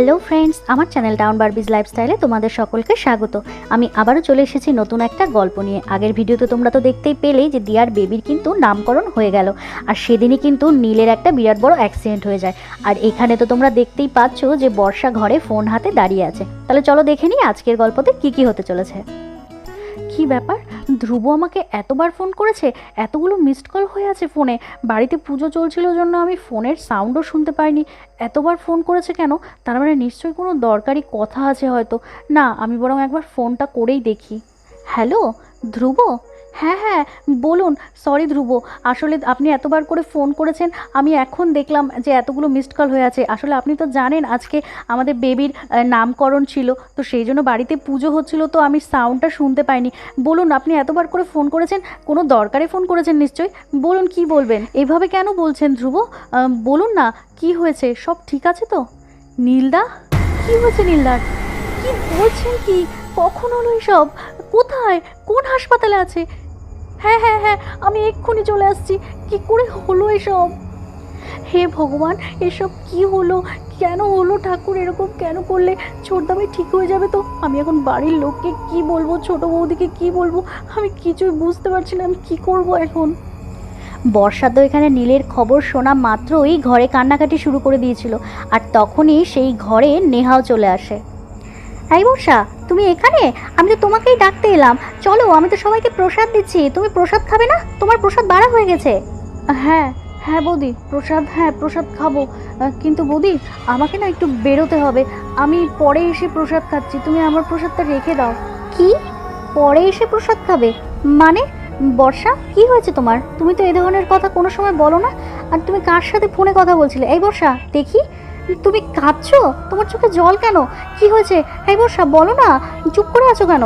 Hello friends, আমার channel ডাউন বারবিজ লাইফস্টাইলে তোমাদের সকলকে স্বাগত। আমি আবারও চলে এসেছি নতুন একটা গল্প নিয়ে। আগের ভিডিওতে তোমরা তো দেখতেই পেলেই যে দিয়ার বেবির কিন্তু নামকরণ হয়ে গেল। আর সেদিনই কিন্তু নীলের একটা বিরাট বড় অ্যাক্সিডেন্ট হয়ে যায়। আর এখানে তো তোমরা দেখতেই পাচ্ছ যে বর্ষা ঘরে ফোন হাতে দাঁড়িয়ে আছে। তাহলে চলো দেখে নিই আজকের গল্পতে কী কী হতে চলেছে। কি ব্যাপার? ধ্রুব আমাকে এতবার ফোন করেছে? এতগুলো মিসড কল হয়ে আছে ফোনে বাড়িতে পুজো চলছিল জন্য আমি ফোনের সাউন্ডও শুনতে পাইনি। এতবার ফোন করেছে কেন? তার মানে নিশ্চয়ই কোনো দরকারি কথা আছে হয়তো। না, আমি বরং একবার ফোনটা করেই দেখি। হ্যালো, ধ্রুব? হ্যাঁ হ্যাঁ বলুন। সরি ধ্রুব, আসলে আপনি এতবার করে ফোন করেছেন, আমি এখন দেখলাম যে এতগুলো মিসড কল হয়ে আছে। আসলে আপনি তো জানেন আজকে আমাদের বেবির নামকরণ ছিল, তো সেই জন্য বাড়িতে পুজো হচ্ছিল, তো আমি সাউন্ডটা শুনতে পাইনি। বলুন, আপনি এতবার করে ফোন করেছেন, কোনো দরকারে ফোন করেছেন নিশ্চয়ই? বলুন, কি বলবেন? এভাবে কেন বলছেন ধ্রুব? বলুন না, কি হয়েছে? সব ঠিক আছে তো? নীলদা? কি হয়েছে নীলদার কি বলছেন কি? কখন হলো এসব? কোথায়? কোন হাসপাতালে আছে? হ্যাঁ হ্যাঁ হ্যাঁ আমি এক্ষুনি চলে আসছি। কি করে হলো এসব? হে ভগবান, এসব কি হলো? কেন হলো ঠাকুর এরকম কেন করলে? ছোটদামে ঠিক হয়ে যাবে তো? আমি এখন বাড়ির লোককে কি বলব, ছোট বৌদিকে কি বলব? আমি কিছুই বুঝতে পারছি না, আমি কি করব এখন? বর্ষা তো এখানে নীলের খবর শোনা মাত্রই ঘরে কান্নাকাটি শুরু করে দিয়েছিল, আর তখনই সেই ঘরে নেহাও চলে আসে। এই বর্ষা তুমি এখানে? আমি তো তোমাকেই ডাকতে এলাম। চলো আমি তো সবাইকে প্রসাদ দিচ্ছি। তুমি প্রসাদ খাবে না? তোমার প্রসাদ বাড়া হয়ে গেছে। হ্যাঁ হ্যাঁ বৌদি প্রসাদ হ্যাঁ প্রসাদ খাব। কিন্তু বৌদি আমাকে না একটু বেরোতে হবে। আমি পরে এসে প্রসাদ খাচ্ছি। তুমি আমার প্রসাদটা রেখে দাও। কি? পরে এসে প্রসাদ খাবে? মানে? বর্ষা কি হয়েছে তোমার? তুমি তো এই ধরনের কথা কোনো সময় বলো না। আর তুমি কার সাথে ফোনে কথা বলছিলে? এই বর্ষা দেখি। তুমি কাঁদছো? তোমার চোখে জল কেন? কি হয়েছে? এই বর্ষা বলো না। চুপ করে আছো কেন?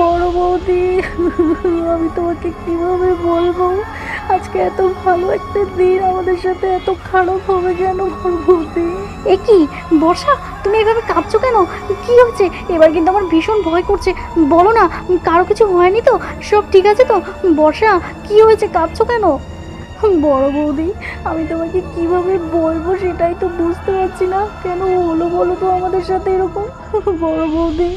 বড় বৌদি আমি তোমাকে কীভাবে বলব? আজকে এত ভালো একটা দিন আমাদের সাথে এত খারাপ হবে কেন বড় বৌদি? এ কি? বর্ষা তুমি এভাবে কাঁদছো কেন? কি হচ্ছে এবার কিন্তু আমার ভীষণ ভয় করছে। বলো না কারও কিছু হয়নি তো? সব ঠিক আছে তো? বর্ষা কি হয়েছে? কাঁদছো কেন? বড় বৌদি, আমি তোমাকে কীভাবে বলব সেটাই তো বুঝতে পারছি না। কেন হলো বলো তো আমাদের সাথে এরকম? বড় বৌদি,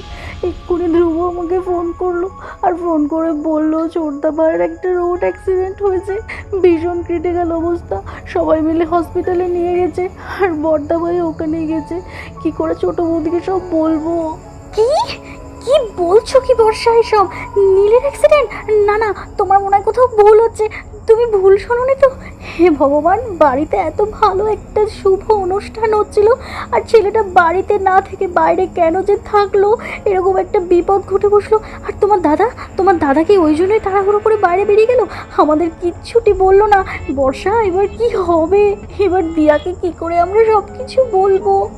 এক্ষুনি ধ্রুব আমাকে ফোন করল আর ফোন করে বলল চোরদাপাড়ার একটা রোড অ্যাক্সিডেন্ট হয়েছে। ভীষণ ক্রিটিক্যাল অবস্থা। সবাই মিলে হসপিটালে নিয়ে গেছে আর বর্দা ভাই ওখানে গেছে। কি করে ছোট বৌদিকে সব বলব? কি? কি বলছো কি বর্ষা এসব? নীলের অ্যাক্সিডেন্ট না না, তোমার মনে হয় কোথাও ভুল হচ্ছে। তুমি ভুল শোনোনি তো? হে ভগবান, বাড়িতে এত ভালো একটা শুভ অনুষ্ঠান হচ্ছিল আর ছেলেটা বাড়িতে না থেকে বাইরে কেন যে থাকল? এরকম একটা বিপদ ঘটে বসল। আর তোমার দাদা? তোমার দাদা কি ওই জন্যই তাড়াহুড়ো করে বাইরে বেরিয়ে গেল? আমাদের কিচ্ছুটি বলল না। বর্ষা, এবার কি হবে? এবার দিয়াকে কি করে আমরা সব কিছু বলব?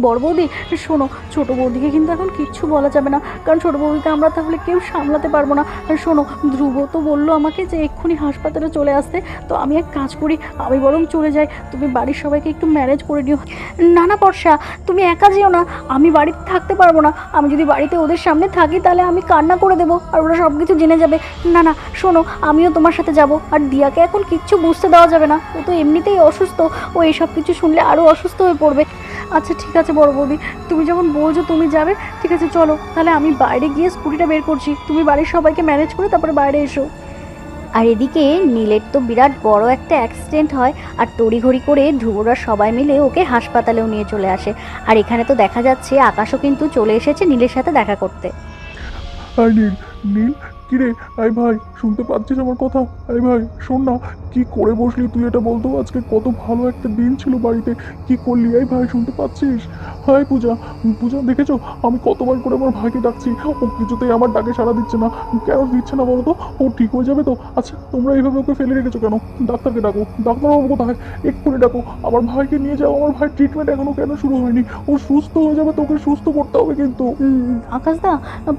বড় বৌদি, শোনো, ছোট বৌদিকে কিন্তু এখন কিচ্ছু বলা যাবে না। কারণ ছোট বৌদিকে আমরা তাহলে কেউ সামলাতে পারব না। শোনো, ধ্রুব তো বলল আমাকে যে এক্ষুনি হাসপাতালে চলে আসতে। তো আমি এক কাজ করি, আমি বরং চলে যাই। তুমি বাড়ির সবাইকে একটু ম্যানেজ করে নিও। না না, বর্ষা, তুমি একা যেও না। আমি বাড়িতে থাকতে পারব না। আমি যদি বাড়িতে ওদের সামনে থাকি, তাহলে আমি কান্না করে দেবো আর ওরা সব কিছু জেনে যাবে। না না, শোনো, আমিও তোমার সাথে যাব। আর দিয়াকে এখন কিচ্ছু বুঝতে দেওয়া যাবে না। ও তো এমনিতেই অসুস্থ। ও এসব কিছু শুনলে আরও অসুস্থ হয়ে পড়বে। আচ্ছা ঠিক আছে বড় বৌদি তুমি যখন বলছো তুমি যাবে ঠিক আছে চলো। তাহলে আমি বাইরে গিয়ে স্কুটিটা বের করছি। তুমি বাড়ির সবাইকে ম্যানেজ করে তারপরে বাইরে এসো। আর এদিকে নীলের তো বিরাট বড় একটা অ্যাক্সিডেন্ট হয় আর তড়িঘড়ি করে ধ্রুবরা সবাই মিলে ওকে হাসপাতালেও নিয়ে চলে আসে। আর এখানে তো দেখা যাচ্ছে আকাশও কিন্তু চলে এসেছে নীলের সাথে দেখা করতে। আই নীল নীল কিরে আই ভাই, শুনতে পাচ্ছিস আমার কথা? আই ভাই, শোন না, কি করে বসলি তুই এটা বলতো আজকে কত ভালো একটা দিন ছিল বাড়িতে। কি করলি? আই ভাই, শুনতে পাচ্ছিস? হাই পূজা পূজা, দেখেছ? আমি কতবার করে আমার ভাইকে ডাকছি। ও কিছুতেই আমার ডাকে সাড়া দিচ্ছে না। কেন দিচ্ছে না বলো তো? ও ঠিক হয়ে যাবে তো? আচ্ছা তোমরা এইভাবে ওকে ফেলে রেখেছো কেন? ডাক্তারকে ডাকো। ডাক্তারবাবু কোথায়? এক্ষুনি ডাকো। আমার ভাইকে নিয়ে যাও। আমার ভাই ট্রিটমেন্ট এখনও কেন শুরু হয়নি? ও সুস্থ হয়ে যাবে, তোকে সুস্থ করতে হবে কিন্তু। আকাশদা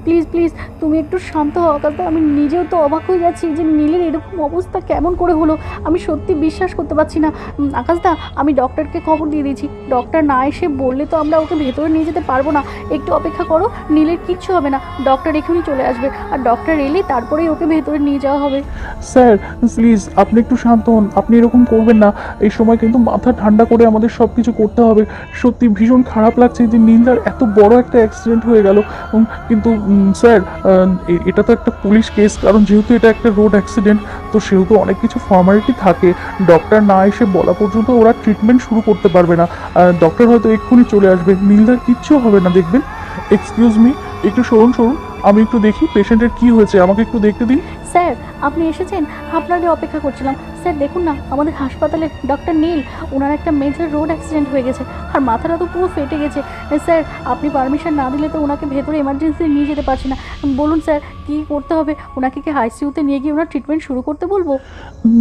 প্লিজ প্লিজ তুমি একটু শান্ত হও আকাশদা তো আমি নিজেও তো অবাক হয়ে যাচ্ছি যে নীলের এরকম অবস্থা কেমন করে হলো? আমি সত্যি বিশ্বাস করতে পারছি না। আকাশদা, আমি ডক্টরকে খবর দিয়ে দিয়েছি। ডক্টর না এসে বললে তো আমরা ওকে ভেতরে নিয়ে যেতে পারব না। একটু অপেক্ষা করো, নীলের কিচ্ছু হবে না। ডক্টর এখানেই চলে আসবে। আর ডক্টর এলে তারপরেই ওকে ভেতরে নিয়ে যাওয়া হবে। স্যার প্লিজ আপনি একটু শান্ত হন। আপনি এরকম করবেন না। এই সময় কিন্তু মাথা ঠান্ডা করে আমাদের সব কিছু করতে হবে। সত্যি ভীষণ খারাপ লাগছে যে নীলদার এত বড় একটা অ্যাক্সিডেন্ট হয়ে গেল। কিন্তু স্যার এটা তো একটা পুলিশ কেস, কারণ যেহেতু এটা একটা রোড অ্যাক্সিডেন্ট তো সেহেতু অনেক কিছু ফর্মালিটি থাকে। ডক্টর না এসে বলা পর্যন্ত ওরা ট্রিটমেন্ট শুরু করতে পারবে না। ডক্টর হয়তো এক্ষুনি চলে আসবে। নীলদার কিচ্ছু হবে না, দেখবেন? এক্সকিউজ মি একটু সরুন সরুন। আমি একটু দেখি পেশেন্টের কি হয়েছে। আমাকে একটু দেখতে দিন। স্যার, আপনি এসেছেন। আপনাদের অপেক্ষা করছিলাম। স্যার, দেখুন না, আমাদের হাসপাতালে ডক্টর নীল, ওনার একটা মেজর রোড অ্যাক্সিডেন্ট হয়ে গেছে, আর মাথাটা তো পুরো ফেটে গেছে। স্যার, আপনি পারমিশন না দিলে তো ওনাকে ভেতরে এমার্জেন্সি নিয়ে যেতে পারছি না। বলুন স্যার, কী করতে হবে? ওনাকে কি আইসিইউতে নিয়ে গিয়ে ওনার ট্রিটমেন্ট শুরু করতে বলব?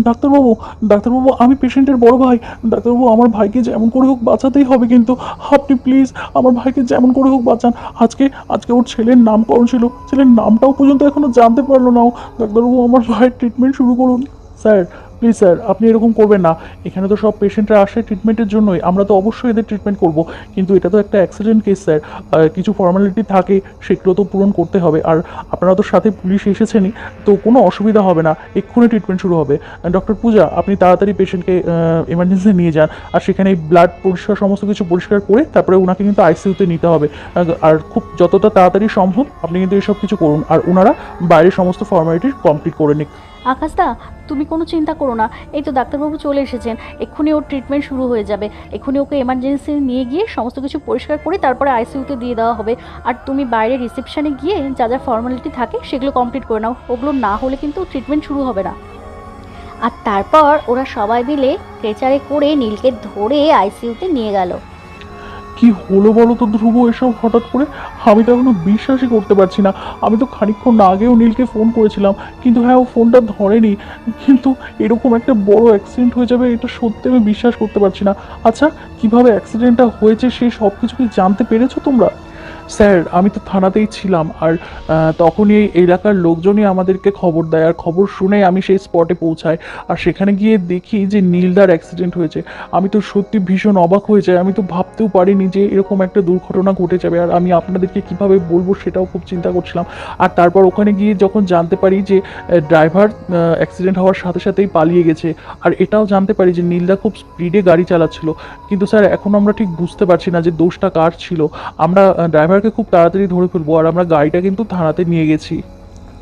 ডাক্তারবাবু ডাক্তারবাবু, আমি পেশেন্টের বড় ভাই। ডাক্তারবাবু, আমার ভাইকে যেমন করে হোক বাঁচাতেই হবে কিন্তু, আপনি প্লিজ আমার ভাইকে যেমন করে হোক বাঁচান। আজকে আজকে ওর ছেলের নামকরণ ছিল। ছেলের নামটাও পর্যন্ত এখনও জানতে পারল না ও। ডাক্তারবাবু আমার ভাইয়ের ট্রিটমেন্ট শুরু করুন। স্যার প্লিজ স্যার আপনি এরকম করবেন না। এখানে তো সব পেশেন্টরা আসে ট্রিটমেন্টের জন্যই। আমরা তো অবশ্যই এদের ট্রিটমেন্ট করব। কিন্তু এটা তো একটা অ্যাক্সিডেন্ট কেস স্যার কিছু ফর্মালিটি থাকে, সেগুলো তো পূরণ করতে হবে। আর আপনারা তো সাথে পুলিশ এসেছেনই, তো কোনো অসুবিধা হবে না। এক্ষুনি ট্রিটমেন্ট শুরু হবে। ডক্টর পূজা, আপনি তাড়াতাড়ি পেশেন্টকে এমার্জেন্সি নিয়ে যান। আর সেখানে ব্লাড পরিষ্কার, সমস্ত কিছু পরিষ্কার করে তারপরে ওনাকে কিন্তু আইসিইউতে নিতে হবে। আর খুব যতটা তাড়াতাড়ি সম্ভব আপনি কিন্তু এসব কিছু করুন। আর ওনারা বাইরের সমস্ত ফর্মালিটি কমপ্লিট করে নিক। আকাশদা তুমি কোনো চিন্তা করো না। এই তো ডাক্তারবাবু চলে এসেছেন। এক্ষুনি ওর ট্রিটমেন্ট শুরু হয়ে যাবে। এক্ষুনি ওকে এমার্জেন্সি নিয়ে গিয়ে সমস্ত কিছু পরিষ্কার করে তারপরে আইসিইউতে দিয়ে দেওয়া হবে। আর তুমি বাইরে রিসেপশানে গিয়ে যা যা ফর্মালিটি থাকে সেগুলো কমপ্লিট করে নাও। ওগুলো না হলে কিন্তু ট্রিটমেন্ট শুরু হবে না। আর তারপর ওরা সবাই মিলে স্ট্রেচারে করে নীলকে ধরে আইসিইউতে নিয়ে গেল। কি হলো বলো তো ধ্রুব এসব হঠাৎ করে? আমি তো এখনও বিশ্বাসই করতে পারছি না। আমি তো খানিকক্ষণ আগেও নীলকে ফোন করেছিলাম। কিন্তু হ্যাঁ ও ফোনটা ধরেনি। কিন্তু এরকম একটা বড় অ্যাক্সিডেন্ট হয়ে যাবে, এটা সত্যি আমি বিশ্বাস করতে পারছি না। আচ্ছা কীভাবে অ্যাক্সিডেন্টটা হয়েছে সেই সব কিছু কি জানতে পেরেছ তোমরা? স্যার, আমি তো থানাতেই ছিলাম আর তখনই এই এলাকার লোকজনই আমাদেরকে খবর দেয় আর খবর শুনে আমি সেই স্পটে পৌঁছাই আর সেখানে গিয়ে দেখি যে নীলদার অ্যাক্সিডেন্ট হয়েছে। আমি তো সত্যি ভীষণ অবাক হয়ে যাই। আমি তো ভাবতেও পারিনি যে এরকম একটা দুর্ঘটনা ঘটে যাবে আর আমি আপনাদেরকে কীভাবে বলব সেটাও খুব চিন্তা করছিলাম। আর তারপর ওখানে গিয়ে যখন জানতে পারি যে ড্রাইভার অ্যাক্সিডেন্ট হওয়ার সাথে সাথেই পালিয়ে গেছে আর এটাও জানতে পারি যে নীলদা খুব স্পিডে গাড়ি চালাচ্ছিল। কিন্তু স্যার, এখন আমরা ঠিক বুঝতে পারছি না যে দোষটা কার ছিল। আমরা ড্রাইভারকে খুব তাড়াতাড়ি ধরে ফেলব আর আমরা গাড়িটা কিন্তু থানাতে নিয়ে গেছি।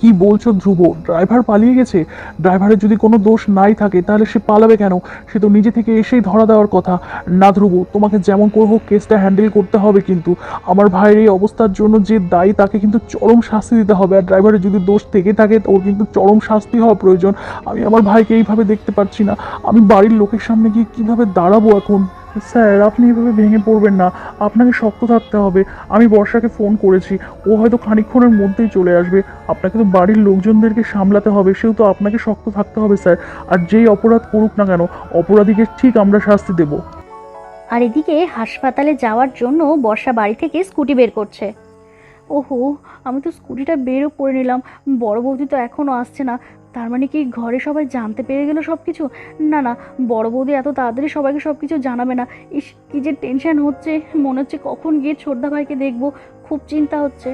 কি বলছো ধ্রুব? ড্রাইভার পালিয়ে গেছে? ড্রাইভারের যদি কোনো দোষ নাই থাকে, তাহলে সে পালাবে কেন? সে তো নিজে থেকে এসেই ধরা দেওয়ার কথা। না ধ্রুব, তোমাকে যেমন করে কেসটা হ্যান্ডেল করতে হবে কিন্তু। আমার ভাইয়ের এই অবস্থার জন্য যে দায়ী, তাকে কিন্তু চরম শাস্তি দিতে হবে। আর ড্রাইভারের যদি দোষ থেকে থাকে ওর কিন্তু চরম শাস্তি হওয়া প্রয়োজন। আমি আমার ভাইকে এইভাবে দেখতে পাচ্ছি না। আমি বাড়ির লোকের সামনে গিয়ে কীভাবে দাঁড়াবো এখন? স্যার, আপনি এভাবে ভেঙে পড়বেন না। আপনাকে শক্ত থাকতে হবে। আমি বর্ষাকে ফোন করেছি। ও হয়তো খানিকক্ষণের মধ্যেই চলে আসবে। আপনাকে তো বাড়ির লোকজনদেরকে সামলাতে হবে, সেও তো আপনাকে শক্ত থাকতে হবে, স্যার। আর যেই অপরাধ করুক না কেন, অপরাধীকে ঠিক আমরা শাস্তি দেবো। আর এদিকে হাসপাতালে যাওয়ার জন্য বর্ষা বাড়ি থেকে স্কুটি বের করছে। ওহো, আমি তো স্কুটিটা বেরও করে নিলাম। বড় বৌদি তো এখনও আসছে না। তার মানে কি ঘরে সবাই জানতে পেরে গেল সব কিছু না না, বড় বৌদি এত তাড়াতাড়ি সবাইকে সব কিছু জানাবে না। ইস, কী যে টেনশান হচ্ছে। মনে হচ্ছে কখন গিয়ে ছোটদা ভাইকে দেখব। খুব চিন্তা হচ্ছে।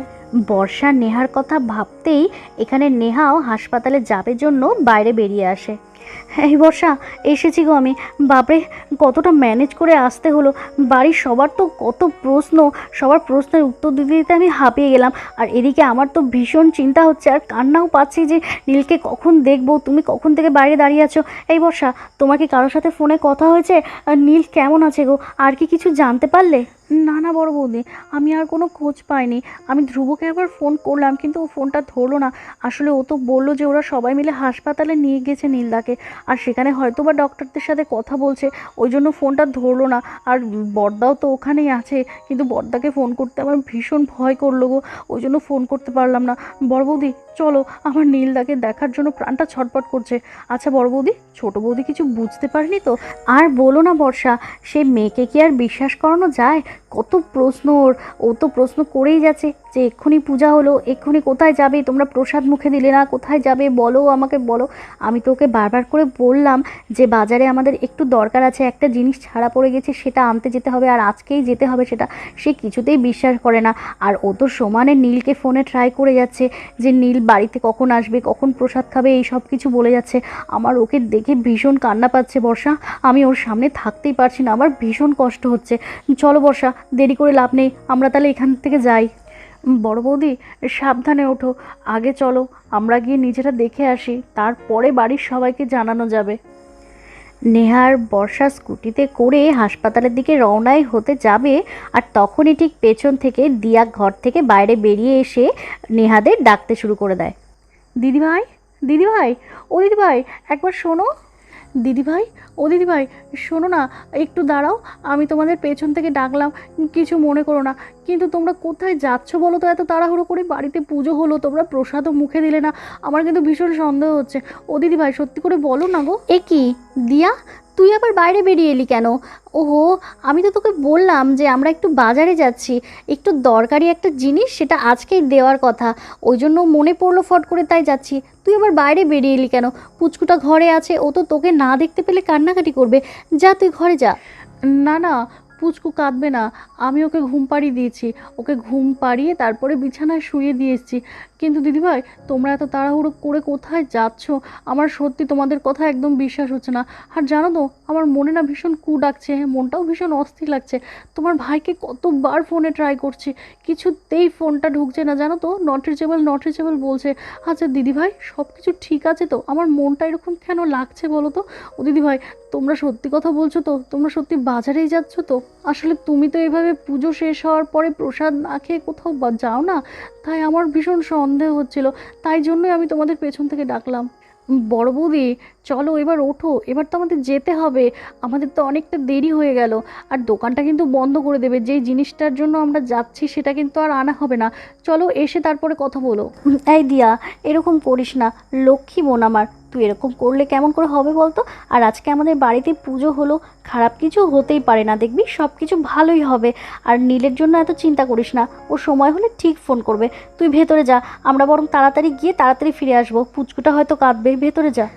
বর্ষা নেহার কথা ভাবতেই এখানে নেহাও হাসপাতালে যাবে জন্য বাইরে বেরিয়ে আসে। এই বর্ষা, এসেছি গো আমি। বাপরে, কতটা ম্যানেজ করে আসতে হলো। বাড়ির সবার তো কত প্রশ্ন। সবার প্রশ্নের উত্তর দিতে দিতে আমি হাঁপিয়ে গেলাম। আর এদিকে আমার তো ভীষণ চিন্তা হচ্ছে। আর কান্নাও পাচ্ছি যে নীলকে কখন দেখব? তুমি কখন থেকে বাইরে দাঁড়িয়ে আছো? এই বর্ষা, তোমার কি কারোর সাথে ফোনে কথা হয়েছে? আর নীল কেমন আছে গো? আর কি কিছু জানতে পারলে? না না, বড় বৌদি, আমি আর কোনো খোঁজ পাইনি। আমি ধ্রুবকে একবার ফোন করলাম, কিন্তু ও ফোনটা ধরলো না। আসলে ও তো বলল যে ওরা সবাই মিলে হাসপাতালে নিয়ে গেছে নীলদাকে। আর সেখানে হয়তো বা ডক্টরদের সাথে কথা বলছে, ওই জন্য ফোনটা ধরলো না। আর বর্দাও তো ওখানেই আছে, কিন্তু বর্দাকে ফোন করতে আমার ভীষণ ভয় করল গো। ওই জন্য ফোন করতে পারলাম না। বড় বৌদি, চলো, আমার নীলদাকে দেখার জন্য প্রাণটা ছটপট করছে। আচ্ছা বড় বৌদি, ছোট বৌদি কিছু বুঝতে পারেনি তো? আর বলো না, বর্ষা, সে মেয়েকে কি আর বিশ্বাস করানো যায়? কত প্রশ্ন ওর, ও তো প্রশ্ন করেই যাচ্ছে যে এক্ষুনি পূজা হলো, এক্ষুনি কোথায় যাবে, তোমরা প্রসাদ মুখে দিলে না, কোথায় যাবে, বলো আমাকে, বলো। আমি তো ওকে বারবার করে বললাম যে বাজারে আমাদের একটু দরকার আছে, একটা জিনিস ছাড়া পড়ে গেছে, সেটা আনতে যেতে হবে আর আজকেই যেতে হবে সেটা। সে কিছুতেই বিশ্বাস করে না। আর ও তো সমানে নীলকে ফোনে ট্রাই করে যাচ্ছে যে নীল বাড়িতে কখন আসবে, কখন প্রসাদ খাবে, এই সব কিছু বলে যাচ্ছে। আমার ওকে দেখে ভীষণ কান্না পাচ্ছে বর্ষা। আমি ওর সামনে থাকতেই পারছি না, আমার ভীষণ কষ্ট হচ্ছে। চলো বর্ষা দেরি করে লাভ নেই, আমরা তাহলে এখান থেকে যাই। বড় বৌদি, সাবধানে ওঠো, আগে চলো, আমরা গিয়ে নিজেরা দেখে আসি, তারপরে বাড়ির সবাইকে জানানো যাবে। নেহার বর্ষা স্কুটিতে করে হাসপাতালের দিকে রওনাই হতে যাবে, আর তখনই ঠিক পেছন থেকে দিয়া ঘর থেকে বাইরে বেরিয়ে এসে নেহাদের ডাকতে শুরু করে দেয়। দিদিভাই দিদিভাই, ও দিদিভাই, একবার শোনো। দিদিভাই? ও দিদিভাই, শোনো না, একটু দাঁড়াও, আমি তোমাদের পেছন থেকে ডাকলাম, কিছু মনে করো না। কিন্তু তোমরা কোথায় যাচ্ছ বলো তো, এত তাড়াহুড়ো করে বাড়িতে পুজো হলো, তোমরা প্রসাদও মুখে দিলে না। আমার কিন্তু ভীষণ সন্দেহ হচ্ছে। ও দিদিভাই, সত্যি করে বলো না গো। এ কি? দিয়া? তুই আবার বাইরে বেরিয়ে এলি কেন? ওহো, আমি তো তোকে বললাম যে আমরা একটু বাজারে যাচ্ছি। একটু দরকারি একটা জিনিস সেটা আজকেই দেওয়ার কথা। ওই জন্য মনে পড়ল ফট করে তাই যাচ্ছি। তুই আবার বাইরে বেরিয়ে এলি কেন? পুচকুটা ঘরে আছে, ও তো তোকে না দেখতে পেলে কান্নাকাটি করবে। যা তুই ঘরে যা। না না পুচকু কাঁদবে না। আমি ওকে ঘুম পাড়িয়ে দিয়েছি। ওকে ঘুম পাড়িয়ে তারপরে বিছানায় শুয়ে দিয়ে এসেছি। কিন্তু দিদিভাই, তোমরা এত তাড়াহুড়ো করে কোথায় যাচ্ছ? আমার সত্যি তোমাদের কথা একদম বিশ্বাস হচ্ছে না। আর জানো তো, আমার মনে না ভীষণ কু ডাকছে। মনটাও ভীষণ অস্থির লাগছে। তোমার ভাইকে কতবার ফোনে ট্রাই করছি। কিছুতেই ফোনটা ঢুকছে না। জানো তো নট রিচেবল নট রিচেবল বলছে। আচ্ছা দিদিভাই সব কিছু ঠিক আছে তো? আমার মনটা এরকম কেন লাগছে বলো তো? ও দিদিভাই, তোমরা সত্যি কথা বলছো তো? তোমরা সত্যি বাজারেই যাচ্ছ তো? আসলে তুমি তো এভাবে পুজো শেষ হওয়ার পরে প্রসাদ না খেয়ে কোথাও বা- যাও না? তাই আমার ভীষণ সন্দেহ হচ্ছিল। তাই জন্যই আমি তোমাদের পেছন থেকে ডাকলাম। বড় বৌদি, চলো এবার ওঠো। এবার তো আমাদের যেতে হবে। আমাদের তো অনেকটা দেরি হয়ে গেল। আর দোকানটা কিন্তু বন্ধ করে দেবে। যেই জিনিসটার জন্য আমরা যাচ্ছি সেটা কিন্তু আর আনা হবে না। চলো এসে তারপরে কথা বলো। এই দিয়া, এরকম করিস না। লক্ষ্মী বোন আমার। তুই এরকম করলে কেমন করে হবে বলতো? আর আজকে আমাদের বাড়িতে পুজো হলো, খারাপ কিছু হতেই পারে না, দেখবি? সব কিছু ভালোই হবে। আর নীলের জন্য এত চিন্তা করিস না, ও সময় হলে ঠিক ফোন করবে। তুই ভেতরে যা, আমরা বরং তাড়াতাড়ি গিয়ে তাড়াতাড়ি ফিরে আসব। পুচকুটা হয়তো কাঁদবে, ভেতরে যা।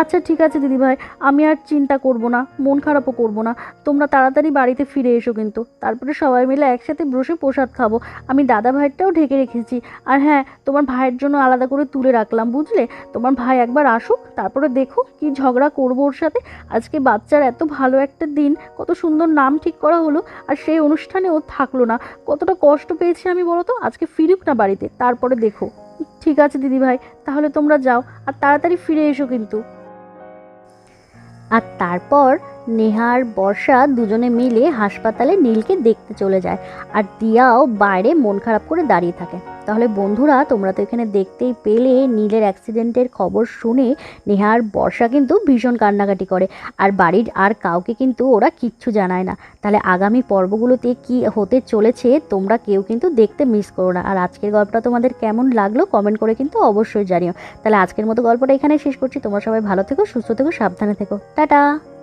আচ্ছা ঠিক আছে দিদিভাই, আমি আর চিন্তা করব না, মন খারাপও করব না। তোমরা তাড়াতাড়ি বাড়িতে ফিরে এসো কিন্তু। তারপরে সবাই মিলে একসাথে বসে প্রসাদ খাব। আমি দাদা ভাইয়েরটাও ঢেকে রেখেছি। আর হ্যাঁ তোমার ভাইয়ের জন্য আলাদা করে তুলে রাখলাম, বুঝলে? তোমার ভাই একবার আসুক, তারপরে দেখো কি ঝগড়া করব ওর সাথে। আজকে বাচ্চার এত ভালো একটা দিন, কত সুন্দর নাম ঠিক করা হলো, আর সেই অনুষ্ঠানে ও থাকল না। কতটা কষ্ট পেয়েছি আমি বলো তো আজকে ফিরুক না বাড়িতে, তারপরে দেখো। ঠিক আছে দিদিভাই, তাহলে তোমরা যাও, আর তাড়াতাড়ি ফিরে এসো কিন্তু। আর তারপর নেহার, বর্ষা দুজনে মিলে হাসপাতালে নীলকে দেখতে চলে যায় আর দিয়াও বাইরে মন খারাপ করে দাঁড়িয়ে থাকে। তাহলে বন্ধুরা, তোমরা তো এখানে দেখতেই পেলে নীলের অ্যাক্সিডেন্টের খবর শুনে নেহার, বর্ষা কিন্তু ভীষণ কান্নাকাটি করে আর বাড়ির আর কাউকে কিন্তু ওরা কিচ্ছু জানায় না। তাহলে আগামী পর্বগুলোতে কি হতে চলেছে তোমরা কেউ কিন্তু দেখতে মিস করো না। আর আজকের গল্পটা তোমাদের কেমন লাগল কমেন্ট করে কিন্তু অবশ্যই জানিও। তাহলে আজকের মতো গল্পটা এখানে শেষ করছি। তোমরা সবাই ভালো থেকো, সুস্থ থেকো, সাবধানে থেকো। টাটা!